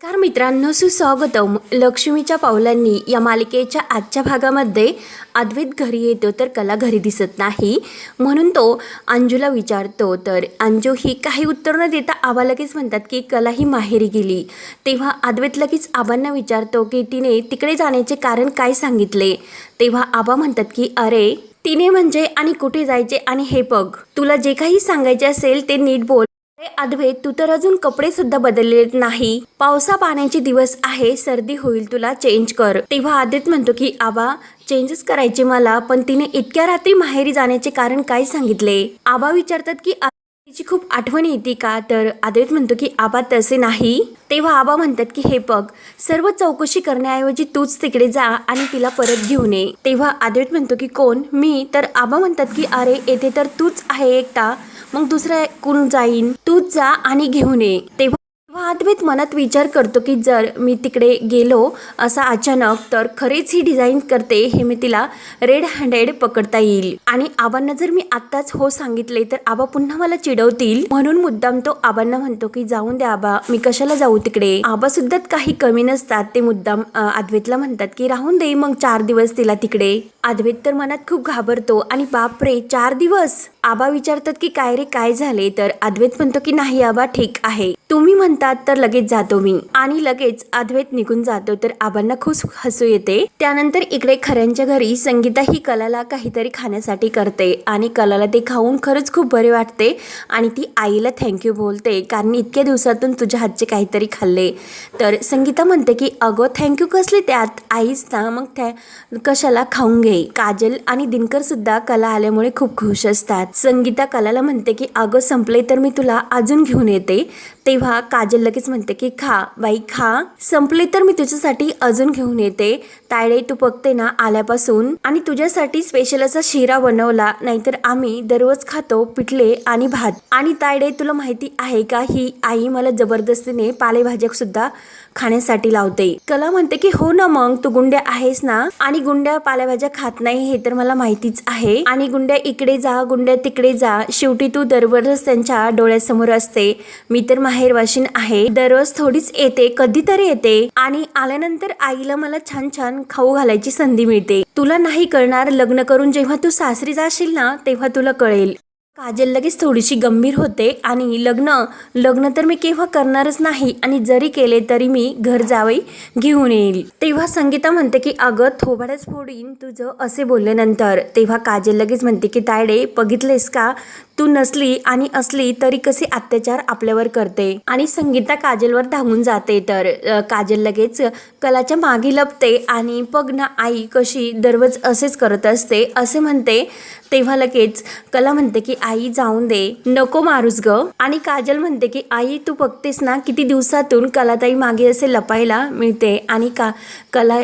Car मित्रांनो सुस्वागतम. लक्ष्मीच्या पावलांनी या मालिकेच्या आजच्या भागामध्ये अद्वैत घरी येतो तर कला घरी दिसत नाही म्हणून तो अंजूला विचारतो. तर अंजू ही काही उत्तर न देता आबा लगेच म्हणतात की कला ही माहेरी गेली. तेव्हा अद्वैत लगेच आबांना विचारतो की तिने तिकडे जाण्याचे कारण काय सांगितले? तेव्हा आबा म्हणतात की अरे तिने म्हणजे आणि कुठे जायचे आणि हे बघ. तुला जे काही सांगायचे असेल ते नीट बोल. अद्वैत तू तर अजून कपडे सुद्धा बदललेत नाही. पावसा पाण्याचे दिवस आहे सर्दी होईल तुला चेंज कर. तेव्हा आदित म्हणतो की आबा चेंजेस करायचे मला पण तिने इतक्या रात्री माहेरी जाण्याचे कारण काय सांगितले? आबा विचारतात की तिची खूप आठवण येते का? तर अद्वैत म्हणतो की आबा तसे नाही. तेव्हा आबा म्हणतात की हे बघ सर्व चौकशी करण्याऐवजी तूच तिकडे जा आणि तिला परत घेऊन ये. तेव्हा अद्वैत म्हणतो की कोण? मी? तर आबा म्हणतात की अरे येथे तर तूच आहे एकटा. मग दुसरा कोण जाईन? तूच जा आणि घेऊन ये. तेव्हा तेव्हा मनात विचार करतो की जर मी तिकडे गेलो असा अचानक तर खरेच ही डिझाईन करते हे मी तिला रेड हँडेड पकडता येईल. आणि आबांना जर मी आत्ताच हो सांगितले तर आबा पुन्हा मला चिडवतील. म्हणून मुद्दाम तो आबांना म्हणतो की जाऊन द्या आबा मी कशाला जाऊ तिकडे? आबा सुद्धा काही कमी नसतात ते मुद्दाम अद्वेतला अद्वैतला म्हणतात की राहून दे मग चार दिवस तिला तिकडे. अद्वैत तर मनात खूप घाबरतो आणि बापरे चार दिवस? आबा विचारतात की काय रे काय झाले? तर अद्वैत म्हणतो की नाही आबा ठीक आहे. तुम्ही म्हणतात तर लगेच जातो मी. आणि लगेच अद्वैत निघून जातो तर आबांना खूप हसू येते. त्यानंतर इकडे खऱ्यांच्या घरी संगीता ही कलाला काहीतरी खाण्यासाठी करते. आणि कलाला ते खाऊन खरंच खूप बरे वाटते. आणि ती आईला थँक्यू बोलते कारण इतक्या दिवसातून तुझ्या हातचे काहीतरी खाल्ले. तर संगीता म्हणते की अगं थँक्यू कसले त्यात? आईच ना मग त्या कशाला खाऊन घे. काजल आणि दिनकर सुद्धा कला आल्यामुळे खूप खुश असतात. संगीता कलाला म्हणते की अगं संपले तर मी तुला अजून घेऊन येते. तेव्हा काजल लगेच म्हणते की खा बाई खा. संपले तर मी तुझ्यासाठी अजून घेऊन येते. तायडे तू बघते ना आल्यापासून. आणि तुझ्यासाठी स्पेशल असा शिरा बनवला. नाहीतर आम्ही दररोज खातो पिठले आणि भात. आणि तायडे तुला माहिती आहे का ही आई मला जबरदस्तीने पालेभाज्या सुद्धा खाण्यासाठी लावते. कला म्हणते की हो ना मग तू गुंड्या आहेस ना? आणि गुंड्या पालेभाज्या खात नाही हे तर मला माहितीच आहे. आणि गुंड्या इकडे जा गुंड्या तिकडे जा. शेवटी तू दररोज त्यांच्या डोळ्यासमोर असते. मी तर माहेरवाशीन आहे. दररोज थोडीच येते कधीतरी येते. आणि आल्यानंतर आईला मला छान छान खाऊ घालायची संधी मिळते. तुला नाही कळणार लग्न करून जेव्हा तू सासरी जाशील ना तेव्हा तुला कळेल. काजल लगेच थोडीशी गंभीर होते आणि लग्न लग्न तर मी केव्हा करणारच नाही आणि जरी केले तरी मी घर जावई घेऊन येईल. तेव्हा संगीता म्हणते की अगं थोबाडच फोडीन तुझं असे बोलल्यानंतर तेव्हा काजल लगेच म्हणते की तायडे बघितलेस का? तू नसली आणि असली तरी कसे अत्याचार आपल्यावर करते? आणि संगीता काजलवर धावून जाते तर काजल लगेच कलाच्या मागे लपते आणि बघ ना आई कशी दररोज असेच करत असते. असे म्हणते तेव्हा लगेच कला म्हणते की आई जाऊन दे नको मारूस ग. आणि काजल म्हणते की आई तू बघतेस ना किती दिवसातून कलाताई मागे असे लपायला मिळते आणि का कला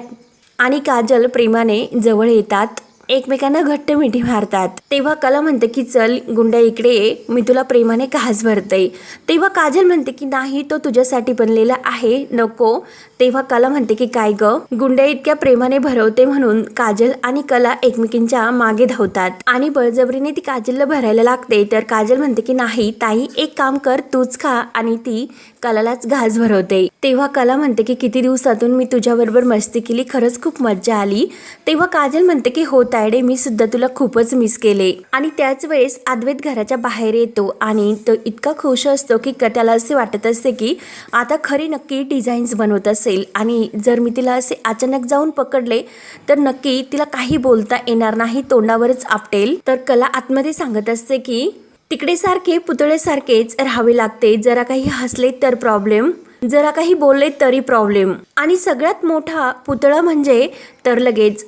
आणि काजल प्रेमाने जवळ येतात. एकमेकांना घट्ट मिठी मारतात. तेव्हा कला म्हणते की चल गुंड्या इकडे ये. मी तुला प्रेमाने घास भरते तेव्हा काजल म्हणते की नाही तो तुझ्यासाठी बनलेला आहे. नको. तेव्हा कला म्हणते की काय ग? गुंड्या इतक्या प्रेमाने भरवते म्हणून काजल आणि कला एकमेकींच्या मागे धावतात आणि बळजबरीने ती काजलला भरायला लागते. तर काजल म्हणते की नाही ताई एक काम कर. तूच खा आणि ती कलालाच घास भरवते. तेव्हा कला म्हणते की किती दिवसातून मी तुझ्याबरोबर मस्ती केली खरंच खूप मज्जा आली. तेव्हा काजल म्हणते की हो तायडे मी सुद्धा तुला खूपच मिस केले. आणि त्याच वेळेस अद्वैत घराच्या बाहेर येतो आणि तो इतका खुश असतो की क- त्याला असे वाटत असते की आता खरी नक्की डिझाईन्स बनवत असेल आणि जर मी तिला असे अचानक जाऊन पकडले तर नक्की तिला काही बोलता येणार नाही तोंडावरच आपटेल. तर कला आतमध्ये सांगत असते की तिकडे सारखे पुतळेसारखेच राहावे लागते. जरा काही हसले तर प्रॉब्लेम जरा काही बोलले तरी प्रॉब्लेम आणि सगळ्यात मोठा पुतळा म्हणजे तर लगेच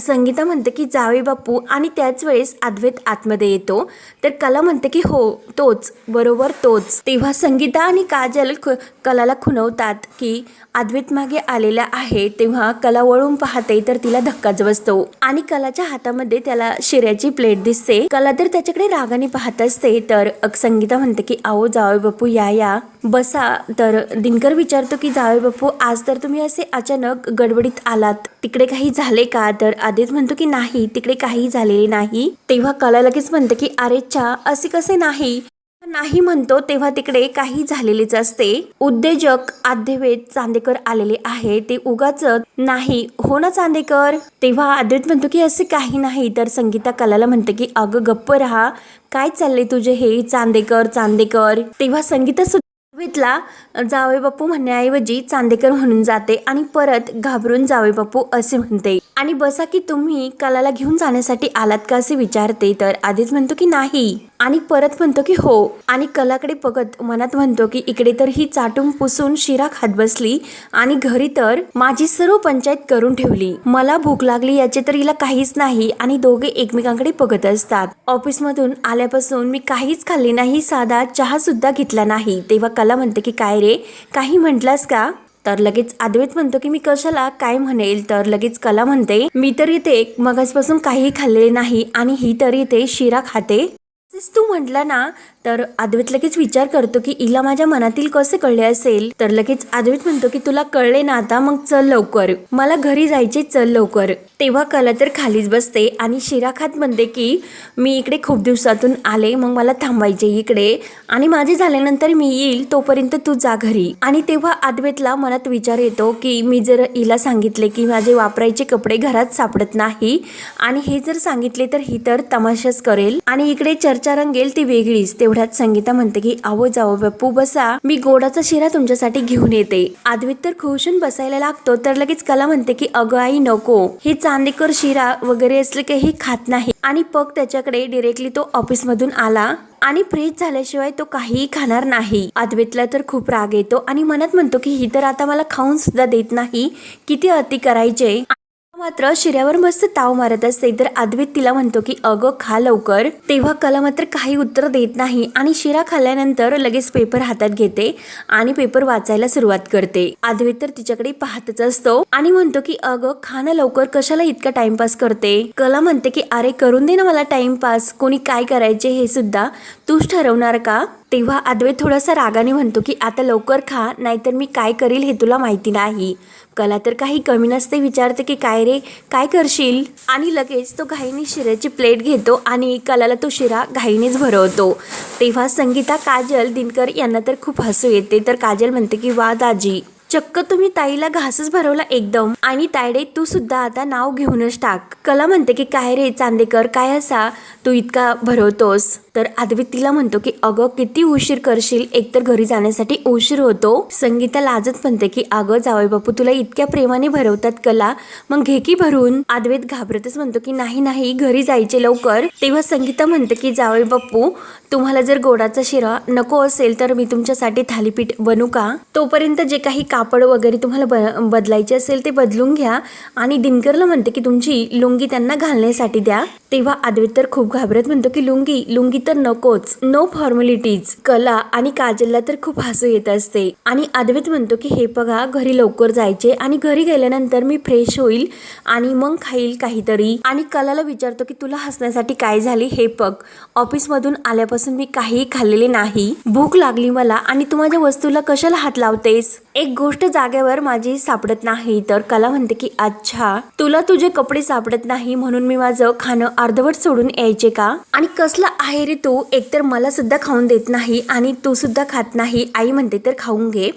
संगीता म्हणते की जावे बापू. आणि त्याच वेळेस अद्वैत आतमध्ये येतो. तर कला म्हणते की हो तोच बरोबर तोच. तेव्हा संगीता आणि काजल खु कलाला खुणवतात की अद्वैत मागे आलेला आहे. तेव्हा कला वळून पाहते तर तिला धक्काच बसतो. आणि कलाच्या हातामध्ये त्याला शिऱ्याची प्लेट दिसते. कला तर त्याच्याकडे रागाने पाहत असते तर संगीता म्हणते की आओ जावे बापू या या. बसा. तर दिनकर विचारतो की जावे बापू आज तर तुम्ही असे अचानक गडबडीत आलात. तिकडे काही झाले का? तर आदित म्हणतो की नाही तिकडे काही झालेले नाही. तेव्हा कला लगेच म्हणते की अरे चा असे कसे नाही? नाही म्हणतो तेव्हा तिकडे काही झालेलेच असते. उद्योजक आद्यवेद चांदेकर आलेले आहे. ते उगाच नाही. हो ना चांदेकर? तेव्हा आद्वैत म्हणतो की असे काही नाही. तर संगीता कलाला म्हणते की अगं गप्प राहा. काय चाललंय तुझे हे? चांदेकर चांदेकर. तेव्हा संगीता सुद्धा जावे बापू म्हणण्याऐवजी चांदेकर म्हणून जाते आणि परत घाबरून जावे बापू असे म्हणते. आणि बसा की तुम्ही कलाला घेऊन जाण्यासाठी आलात का असे विचारते. तर आधीच म्हणतो की नाही. आणि परत म्हणतो की हो. आणि कलाकडे बघत मनात म्हणतो की इकडे तर ही चाटून पुसून शिरा खात बसली आणि घरी तर माझी सर्व पंचायत करून ठेवली. मला भूक लागली याचे तर हिला काहीच नाही आणि दोघे एकमेकांकडे बघत असतात. ऑफिसमधून आल्यापासून मी काहीच खाल्ली नाही साधा चहा सुद्धा घेतला नाही. तेव्हा त्याला म्हणते की काय रे? काही म्हटलास का? तर लगेच आदवेत म्हणतो की मी कशाला काय म्हणेल? तर लगेच कला म्हणते मी तर इथे मगासपासून काही खाल्लेले नाही आणि ही तर इथे शिरा खाते. तेच तू म्हटला ना तर अद्वैत लगेच विचार करतो की हिला माझ्या मनातील कसे कळले असेल? तर लगेच अद्वैत म्हणतो की तुला कळले ना आता मग चल लवकर. मला घरी जायचे चल लवकर. तेव्हा कला तर खालीच बसते आणि शिरा खात म्हणते की मी इकडे खूप दिवसातून आले मग मला थांबायचे इकडे. आणि माझे झाल्यानंतर मी येईल तोपर्यंत तू जा घरी. आणि तेव्हा अद्वैतला मनात विचार येतो की मी जर हिला सांगितले की माझे वापरायचे कपडे घरात सापडत नाही आणि हे जर सांगितले तर ही तर तमाशाच करेल. आणि इकडे चर्चा रंगेल ती वेगळीच. तेवढ्यात संगीता म्हणते की आवो जावो बापू बसा. मी गोडाचा शिरा तुमच्यासाठी घेऊन येते. अद्वैत तर खुशून बसायला लागतो तर लगेच कला म्हणते की अगं आई नको. हे चांदेकर शिरा वगैरे असले की हे खात नाही. आणि पग त्याच्याकडे डिरेक्टली तो ऑफिस मधून आला. आणि फ्रेश झाल्याशिवाय तो काहीही खाणार नाही. अद्वैतला तर खूप राग येतो आणि मनात म्हणतो की ही तर आता मला खाऊन सुद्धा देत नाही. किती अति करायचे. मात्र शिऱ्यावर मस्त ताव मारत असते. तर अद्वित तिला म्हणतो की अगं खा लवकर. तेव्हा कला मात्र काही उत्तर देत नाही आणि शिरा खाल्ल्यानंतर लगेच पेपर हातात घेते आणि पेपर वाचायला सुरुवात करते. अद्वित तर तिच्याकडे पाहतच असतो आणि म्हणतो की अगं खा ना लवकर. कशाला इतका टाइमपास करते? कला म्हणते की अरे करून दे ना मला टाइमपास. कोणी काय करायचे हे सुद्धा? तूच ठरवणार का? तेव्हा अद्वैत थोडासा रागाने म्हणतो की आता लवकर खा नाहीतर मी काय करील हे तुला माहिती नाही. कला तर काही कमी नसते विचारते की काय रे काय करशील? आणि लगेच तो घाईने शिऱ्याची प्लेट घेतो आणि कलाला तो शिरा घाईनेच भरवतो. तेव्हा संगीता काजल दिनकर यांना तर खूप हसू येते तर काजल म्हणते की वा दाजी. चक्क तुम्ही ताईला घासच भरवला एकदम. आणि तायडे तू सुद्धा आता नाव घेऊनच टाक. कला म्हणते की काय रे चांदेकर काय असा? तू इतका भरवतोस. तर आदवी तिला म्हणतो की अगं किती उशीर करशील? एकतर घरी जाण्यासाठी उशीर होतो. संगीता लाजत म्हणते की अगं जावई बापू तुला इतक्या प्रेमाने भरवतात कला. मग घे की भरून. आदवेत घाबरतच म्हणतो की नाही नाही घरी जायचे लवकर. तेव्हा संगीता म्हणते की जावई बापू तुम्हाला जर गोडाचा शिरा नको असेल तर मी तुमच्यासाठी थालीपीठ बनू का? तोपर्यंत जे काही काम कापड वगैरे तुम्हाला ब बदलायचे असेल ते बदलून घ्या. आणि दिनकरला म्हणते की तुमची लुंगी त्यांना घालण्यासाठी द्या. तेव्हा अद्वैत तर खूप घाबरत म्हणतो की लुंगी लुंगी तर नकोच. नो फॉर्मॅलिटीज कला आणि काजलला तर खूप हसू येत असते. आणि अद्वैत म्हणतो की हे बघा घरी लवकर जायचे आणि घरी गेल्यानंतर मी फ्रेश होईल आणि मग खाईल काहीतरी. आणि कलाला विचारतो की तुला हसण्यासाठी काय झाली हे बघ. ऑफिसमधून आल्यापासून मी काही खाल्लेले नाही. भूक लागली मला आणि तू माझ्या वस्तूला कशाला हात लावतेस? एक गोष्ट जागेवर माझी सापडत नाही. तर कला म्हणते की अच्छा तुला तुझे कपडे सापडत नाही म्हणून मी माझं खाणं अर्धवट सोडून यायचे का? आणि कसला आहे रे तू? एकतर मला सुद्धा खाऊन देत नाही आणि तू सुद्धा खात नाही. आई म्हणते तर खाऊन घे.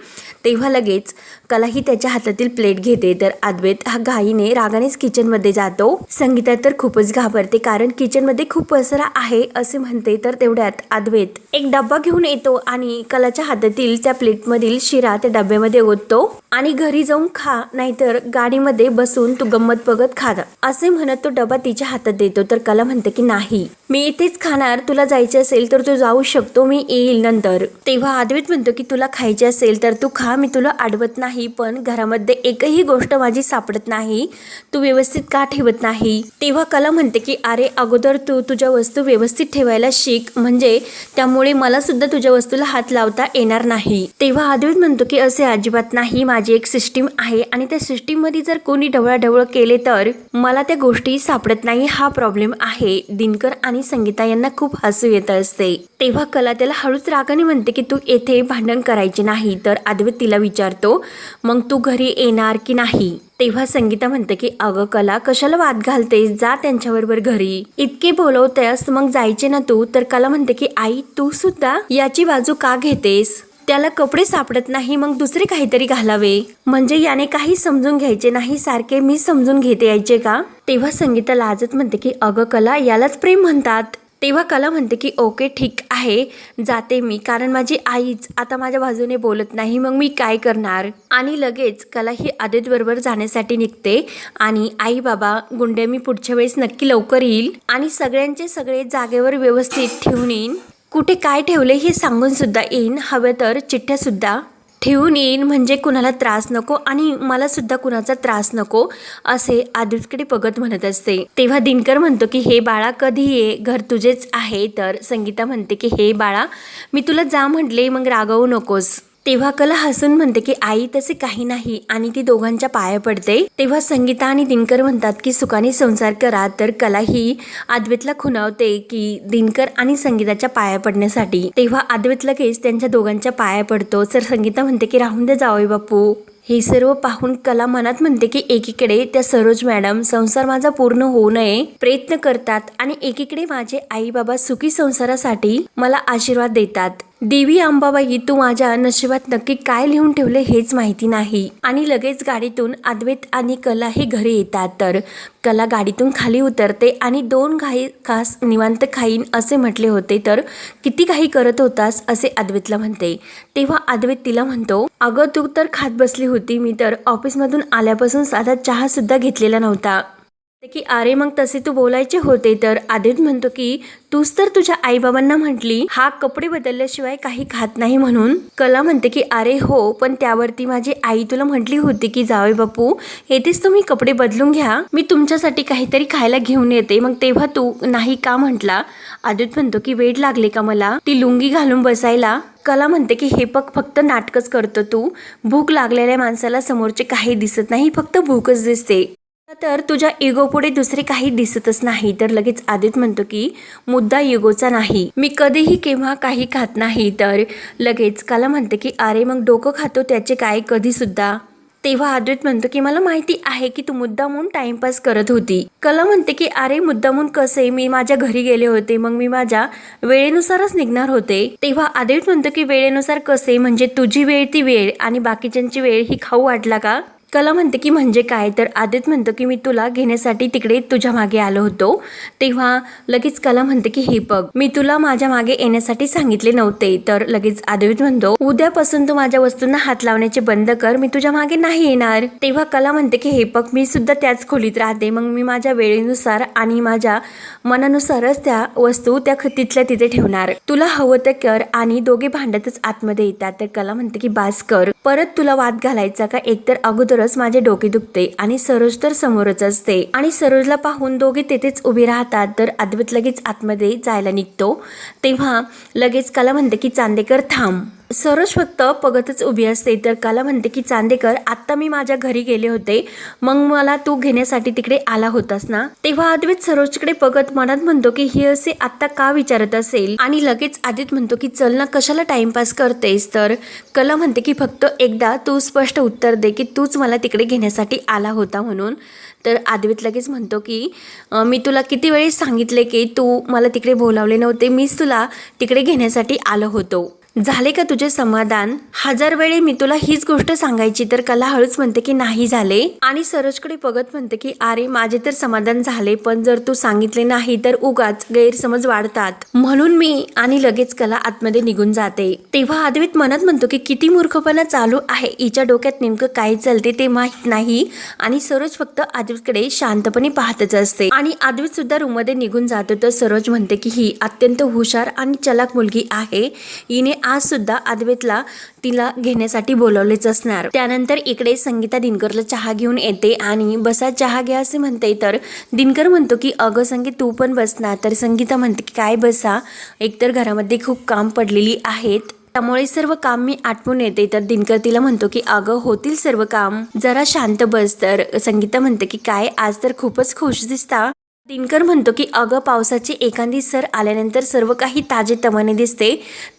तेव्हा लगेच कला ही त्याच्या हातातील प्लेट घेते. तर अद्वैत हा घाईने रागानेच किचनमध्ये जातो. संगीता तर खूपच घाबरते कारण किचनमध्ये खूप पसरा आहे असे म्हणते. तर तेवढ्यात अद्वैत एक डब्बा घेऊन येतो आणि कलाच्या हातातील त्या प्लेटमधील शिरा त्या डब्यामध्ये ओततो. आणि घरी जाऊन खा नाहीतर गाडीमध्ये बसून तू गंमत बघत खा असे म्हणत तो डबा तिच्या हातात देतो तर कला म्हणते की नाही. मी इथेच खाणार तुला जायचे असेल तर तू जाऊ शकतो मी येईल नंतर. तेव्हा आदवित म्हणतो की तुला खायचे असेल तर तू खा मी तुला अडवत नाही पण घरामध्ये एकही गोष्ट माझी सापडत नाही तू व्यवस्थित का ठेवत नाही? तेव्हा कला म्हणते की अरे अगोदर तू तुझ्या वस्तू व्यवस्थित ठेवायला शिक म्हणजे त्यामुळे मला सुद्धा तुझ्या वस्तूला हात लावता येणार नाही. तेव्हा आदवित म्हणतो की असे अजिबात नाही माझी एक सिस्टीम आहे आणि त्या सिस्टीममध्ये जर कोणी ढवळाढवळ केले तर मला त्या गोष्टी सापडत नाही हा प्रॉब्लेम आहे. दिनकर आणि संगीता यांना खूप हसू येत असते. तेव्हा कला त्याला हळूच रागाने म्हणते की तू येथे भांडण करायचे नाही तर अद्वैत तिला विचारतो मग तू घरी येणार की नाही? तेव्हा संगीता म्हणते की अगं कला कशाला वाद घालतेस? जा त्यांच्याबरोबर घरी. इतके बोलवतेस मग जायचे ना तू? तर कला म्हणते की आई तू सुद्धा याची बाजू का घेतेस? त्याला कपडे सापडत नाही मग दुसरे काहीतरी घालावे. म्हणजे याने काही समजून घ्यायचे नाही सारखे मी समजून घेते यायचे का? तेव्हा संगीता लाजत म्हणते की अगं कला यालाच प्रेम म्हणतात. तेव्हा कला म्हणते की ओके ठीक आहे जाते मी कारण माझी आईच आता माझ्या बाजूने बोलत नाही मग मी काय करणार? आणि लगेच कला ही आदितबरोबर जाण्यासाठी निघते आणि आई बाबा गुंडे मी पुढच्या वेळेस नक्की लवकर येईल आणि सगळ्यांचे सगळे जागेवर व्यवस्थित ठेवून येईन. कुठे काय ठेवले हे सांगून सुद्धा येईन. हवे तर चिठ्ठ्या सुद्धा ठेवून येईन. म्हणजे कुणाला त्रास नको आणि मला सुद्धा कुणाचा त्रास नको असे आदित्यकडे बघत म्हणत असते. तेव्हा दिनकर म्हणतो की हे बाळा कधी ये? घर तुझेच आहे. तर संगीता म्हणते की हे बाळा मी तुला जा म्हटले मग रागवू नकोस. तेव्हा कला हसून म्हणते की आई तसे काही नाही. आणि ती दोघांच्या पाया पडते. तेव्हा संगीता आणि दिनकर म्हणतात की सुखाने संसार करा. तर कला ही अद्वैतला खुणावते की दिनकर आणि संगीताच्या पाया पडण्यासाठी. तेव्हा अद्वैत लगेच त्यांच्या दोघांच्या पाया पडतो. तर संगीता म्हणते की राहून दे जावई बापू. हे सर्व पाहून कला मनात म्हणते की एकीकडे त्या सरोज मॅडम संसार माझा पूर्ण होऊ नये. प्रयत्न करतात आणि एकीकडे माझे आई बाबा सुखी संसारासाठी मला आशीर्वाद देतात. देवी अंबाबाई तू माझ्या नशिबात नक्की काय लिहून ठेवले हेच माहिती नाही. आणि लगेच गाडीतून अद्वैत आणि कला हे घरी येतात. तर कला गाडीतून खाली उतरते आणि दोन घाई खास निवांत खाईन असे म्हटले होते. तर किती काही करत होतास? असे अद्वैतला म्हणते. तेव्हा अद्वैत तिला म्हणतो अगं तू तर खात बसली होती. मी तर ऑफिसमधून आल्यापासून साधा चहा सुद्धा घेतलेला नव्हता. की अरे मग तसे तू बोलायचे होते तर? आदित म्हणतो की तूच तर तुझ्या आईबाबांना म्हटली हा कपडे बदलल्याशिवाय काही खात नाही म्हणून. कला म्हणते की अरे हो पण त्यावरती माझी आई तुला म्हटली होती की जावे बापू येथेच तुम्ही कपडे बदलून घ्या मी तुमच्यासाठी काहीतरी खायला घेऊन येते मग तेव्हा तू नाही का म्हटला? आदित म्हणतो की वेळ लागले का मला? ती लुंगी घालून बसायला? कला म्हणते की हे पक फक्त नाटकच करतो तू भूक लागलेल्या माणसाला समोरचे काही दिसत नाही फक्त भूकच दिसते. तर तुझ्या इगो पुढे दुसरे काही दिसतच नाही. तर लगेच आदित म्हणतो की मुद्दा इगोचा नाही. मी कधीही केव्हा काही खात नाही. तर लगेच कला म्हणते की अरे मग डोकं खातो त्याचे काय कधीसुद्धा तेव्हा आदित म्हणतो की मला माहिती आहे की तू मुद्दामून टाइमपास करत होती. कला म्हणते की अरे मुद्दामून कसे? मी माझ्या घरी गेले होते. मग मी माझ्या वेळेनुसारच निघणार होते. तेव्हा आदित म्हणतो की वेळेनुसार कसे? म्हणजे तुझी वेळ ती वेळ आणि बाकीच्यांची वेळ ही खाऊ वाटला का? कला म्हणते की म्हणजे काय? तर आदित म्हणतो की मी तुला घेण्यासाठी तिकडे तुझ्या मागे आलो होतो. तेव्हा लगेच कला म्हणते की हे बघ मी तुला माझ्या मागे येण्यासाठी सांगितले नव्हते. तर लगेच आदित म्हणतो उद्यापासून तू माझ्या वस्तूंना हात लावण्याचे बंद कर मी तुझ्या मागे नाही येणार. तेव्हा कला म्हणते की हे बघ मी सुद्धा त्याच खोलीत राहते. मग मी माझ्या वेळेनुसार आणि माझ्या मनानुसारच त्या वस्तू त्या तिथल्या तिथे ठेवणार. तुला हवं तर कर आणि दोघे भांडतच आतमध्ये येतात. तर कला म्हणते की बास कर. परत तुला वाद घालायचा का? एकतर तरच माझे डोके दुखते आणि सरोज तर समोरच असते. आणि सरोजला पाहून दोघे तेथेच उभे राहतात. तर अद्वैत लगेच आतमध्ये जायला निघतो. तेव्हा लगेच कला म्हणते की चांदेकर थांब. सरोज फक्त पगतच उभी असते. तर कला म्हणते की चांदेकर आत्ता मी माझ्या घरी गेले होते. मग मला तू घेण्यासाठी तिकडे आला होतास ना? तेव्हा अद्वैत सरोजकडे बघत मनात म्हणतो की हे असे आत्ता का विचारत असेल? आणि लगेच आदित म्हणतो की चल ना कशाला टाइमपास करतेस? तर कला म्हणते की फक्त एकदा तू स्पष्ट उत्तर दे की तूच मला तिकडे घेण्यासाठी आला होता म्हणून. तर आद्वित लगेच म्हणतो की मी तुला किती वेळेस सांगितले की तू मला तिकडे बोलावले नव्हते. मीच तुला तिकडे घेण्यासाठी आलो होतो. झाले का तुझे समाधान? हजार वेळे मी तुला हीच गोष्ट सांगायची तर कला हळूच म्हणते की नाही झाले. आणि सरोजकडे बघत म्हणते की अरे माझे तर समाधान झाले पण जर तू सांगितले नाही तर उगाच गैरसमज वाढतात. म्हणून मी आणि लगेच कला आतमध्ये निघून जाते. तेव्हा आद्वित मनात म्हणतो की किती मूर्खपणा चालू आहे. हिच्या डोक्यात नेमकं काय चालते ते माहीत नाही. आणि सरोज फक्त आद्वितकडे शांतपणे पाहतच असते. आणि आद्वित सुद्धा रूममध्ये निघून जातो. तर सरोज म्हणते की ही अत्यंत हुशार आणि चलाक मुलगी आहे. हिने आज सुद्धा अद्वैतला तिला घेण्यासाठी बोलवलेच असणार. त्यानंतर इकडे संगीता दिनकरला चहा घेऊन येते आणि बसा चहा घ्या असे म्हणते तर दिनकर म्हणतो की अगं संगीत तू पण बस ना. तर संगीता म्हणते की काय बसा? एकतर घरामध्ये खूप काम पडलेली आहेत. त्यामुळे सर्व काम मी आटपून येते. तर दिनकर तिला म्हणतो की अगं होतील सर्व काम. जरा शांत बस. तर संगीता म्हणते की काय? आज तर खूपच खुश दिसता. दिनकर म्हणतो की अगं पावसाची एखादी सर आल्यानंतर सर्व काही ताजेतवाने दिसते.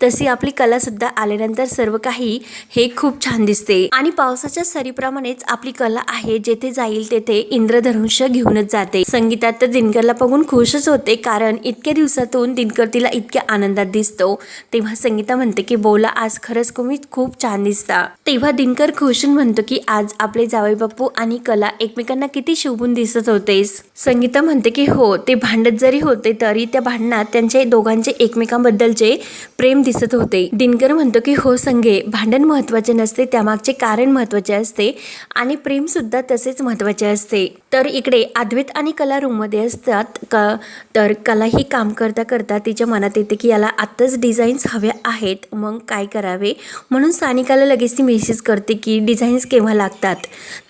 तशी आपली कलासुद्धा आल्यानंतर सर्व काही हे खूप छान दिसते. आणि पावसाच्या सरीप्रमाणेच आपली कला आहे जेथे जाईल तेथे इंद्रधनुष्य घेऊनच जाते. संगीतात तर दिनकरला बघून खुशच होते कारण इतक्या दिवसातून दिनकर तिला इतक्या आनंदात दिसतो. तेव्हा संगीता म्हणते की बोला आज खरंच तुम्ही खूप छान दिसता. तेव्हा दिनकर खुशून म्हणतो की आज आपले जावई बापू आणि कला एकमेकांना किती शोभून दिसत होतेस. संगीता म्हणते की हो ते भांडत जरी होते तरी त्या भांडणात त्यांचे दोघांचे एकमेकांबद्दलचे प्रेम दिसत होते. दिनकर म्हणतो की हो संगे भांडण महत्त्वाचे नसते त्यामागचे कारण महत्त्वाचे असते आणि प्रेमसुद्धा तसेच महत्त्वाचे असते. तर इकडे अद्वैत आणि कला रूममध्ये असतात. क तर कला ही काम करता करता तिच्या मनात येते की याला आत्ताच डिझाईन्स हव्या आहेत. मग काय करावे? म्हणून सानिकाला लगेच ती मेसेज करते की डिझाईन्स केव्हा लागतात?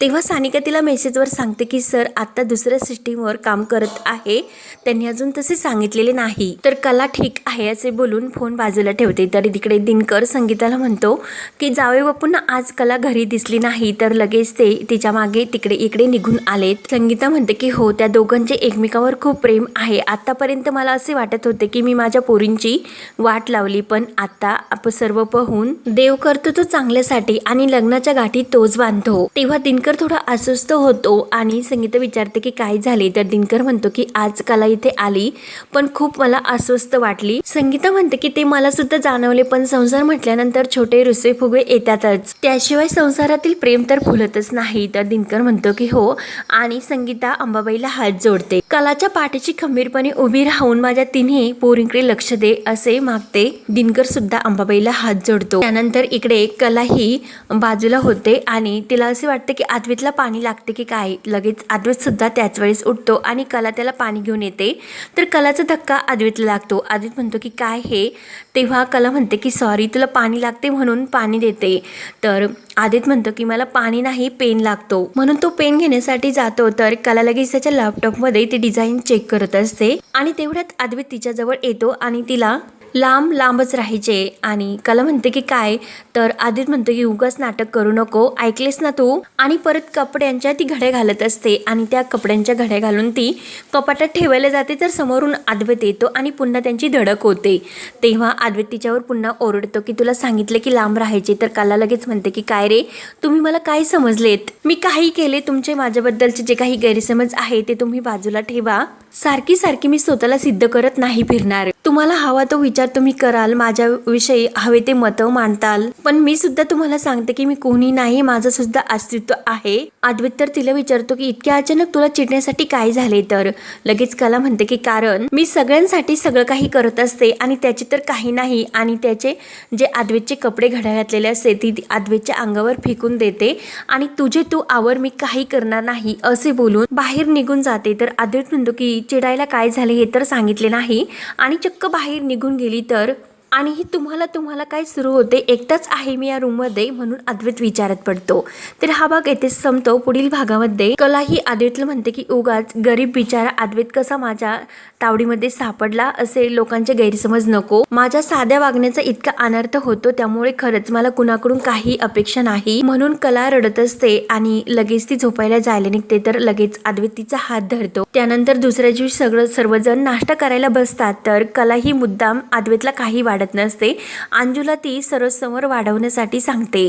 तेव्हा सानिका तिला मेसेजवर सांगते की सर आत्ता दुसऱ्या सिस्टीमवर काम करत आहे. त्यांनी अजून तसे सांगितलेले नाही. तर कला ठीक आहे असे बोलून फोन बाजूला ठेवते. तर तिकडे दिनकर संगीताला म्हणतो की जावे बापूंना आज कला घरी दिसली नाही. तर लगेच ते तिच्यामागे तिकडे इकडे निघून आलेत. संगीता म्हणते की हो त्या दोघांचे एकमेकावर खूप प्रेम आहे. आत्तापर्यंत मला असे वाटत होते की मी माझ्या पोरींची वाट लावली पण आता आप सर्व पाहून देव करतो तो चांगल्यासाठी आणि लग्नाच्या गाठी तोच बांधतो. तेव्हा दिनकर थोडा अस्वस्थ होतो आणि संगीता विचारते की काय झाले? तर दिनकर म्हणतो की आज कला इथे आली पण खूप मला अस्वस्थ वाटली. संगीता म्हणते की ते मला सुद्धा जाणवले पण संसार म्हटल्यानंतर छोटे रुसवे फुगवे येतातच. त्याशिवाय संसारातील प्रेम तर फुलतच नाही. तर दिनकर म्हणतो की हो. आणि संगीता अंबाबाईला हात जोडते. कलाच्या पाठीची खंबीरपणे उभी राहून माझ्या तिन्ही पोरींकडे लक्ष दे असे मागते. दिनकर सुद्धा अंबाबाईला हात जोडतो. त्यानंतर इकडे कला ही बाजूला होते आणि तिला असे वाटते की आदवीतला पाणी लागते की काय? लगेच आदवीत सुद्धा त्याच वेळेस उठतो आणि कला त्याला पाणी घेऊन येते. तर कलाचा धक्का आदवीतला लागतो. आद्वित म्हणतो की काय हे? तेव्हा कला म्हणते की सॉरी तुला पाणी लागते म्हणून पाणी देते. तर आदित म्हणतो की मला पाणी नाही पेन लागतो. म्हणून तो पेन घेण्यासाठी जातो. तर कला लगेच त्याच्या लॅपटॉपमध्ये ती डिझाईन चेक करत असते आणि तेवढ्यात आद्वित तिच्याजवळ येतो आणि तिला लांब लांबच राहायचे. आणि कला म्हणते की काय? तर आदित म्हणतो की उगाच नाटक करू नको. ऐकलेस ना तू? आणि परत कपड्यांच्या ती घड्या घालत असते. आणि त्या कपड्यांच्या घड्या घालून ती कपाटात ठेवायला जाते. तर समोरून आद्वैत येतो आणि पुन्हा त्यांची धडक होते. तेव्हा आद्वैत तिच्यावर पुन्हा ओरडतो की तुला सांगितलं की लांब राहायचे. तर कला लगेच म्हणते की काय रे? तुम्ही मला काय समजलेत? मी काही केले. तुमचे माझ्याबद्दलचे जे काही गैरसमज आहे ते तुम्ही बाजूला ठेवा. सारखी सारखी मी स्वतःला सिद्ध करत नाही फिरणार. तुम्हाला हवा तो विचार तुम्ही कराल माझ्याविषयी हवे ते मतं मांडताल. पण मी सुद्धा तुम्हाला सांगते की मी कोणी नाही माझं सुद्धा अस्तित्व आहे. अद्वैत तर तिला विचारतो की इतक्या अचानक तुला चिडण्यासाठी काय झाले तर? लगेच कला म्हणते की कारण मी सगळ्यांसाठी सगळं काही करत असते आणि त्याचे तर काही नाही आणि त्याचे जे अद्वैतचे कपडे घड्या घातलेले असते ती ती अद्वैतच्या अंगावर फेकून देते आणि तुझे तू आवर मी काही करणार नाही असे बोलून बाहेर निघून जाते. तर अद्वैत म्हणतो की चिडायला काय झाले हे तर सांगितले नाही आणि चक्क बाहेर निघून गेली तर? आणि ही तुम्हाला तुम्हाला काय सुरू होते? एकटाच आहे मी या रूममध्ये म्हणून अद्वैत विचारत पडतो. तर हा भाग येथे संपतो. पुढील भागामध्ये कला ही अद्वैतला म्हणते की उगाच गरीब बिचारा अद्वैत कसा माझ्या तावडीमध्ये सापडला असे लोकांचे गैरसमज नको. माझ्या साध्या वागण्याचा इतका अनर्थ होतो त्यामुळे खरंच मला कुणाकडून काही अपेक्षा नाही. म्हणून कला रडत असते आणि लगेच ती झोपायला जायला निघते तर लगेच अद्वैत तिचा हात धरतो. त्यानंतर दुसऱ्या दिवशी सगळं सर्वजण नाश्ता करायला बसतात तर कला ही मुद्दाम अद्वैतला काही वाढत नसते. अंजूला ती सर्वसमोर वाढवण्यासाठी सांगते.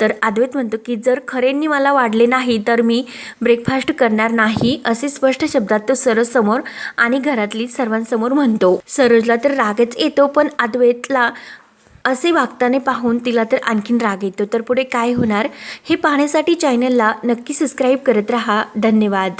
तर अद्वैत म्हणतो की जर खरेंनी मला वाढले नाही तर मी ब्रेकफास्ट करणार नाही असे स्पष्ट शब्दात तो सरोजसमोर आणि घरातली सर्वांसमोर म्हणतो. सरोजला तर रागच येतो पण अद्वैतला असे वागताने पाहून तिला तर आणखीन राग येतो. तर पुढे काय होणार? हे पाहण्यासाठी चॅनलला नक्की सबस्क्राईब करत राहा. धन्यवाद.